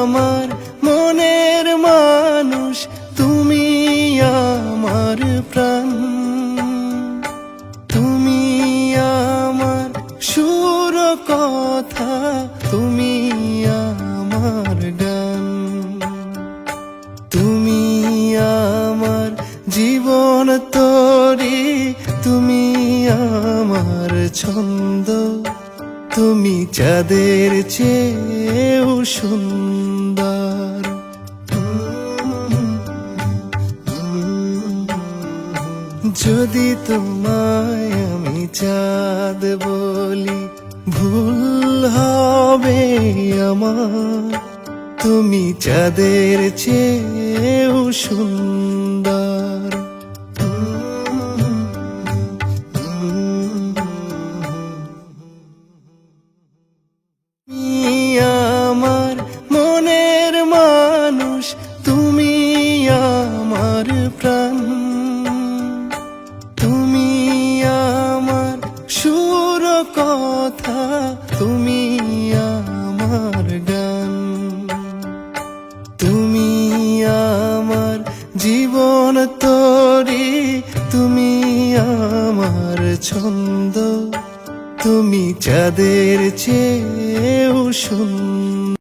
আমার মনের মানুষ, তুমি আমার প্রাণ। তুমি আমার সুর কথা, তুমি আমার গান। তুমি আমার জীবন তরি, তুমি আমার ছন্দ। তুমি চাঁদের চেয়েও সুন্দর। যদি তোমায় আমি চাঁদ বলি, ভুল হবে আমার। তুমি চাঁদের চেয়েও সুন্দর। কথা, তুমি আমার গান। তুমি আমার জীবন তরি, তুমি আমার ছন্দ। তুমি চাঁদের চেয়েও সুন্দর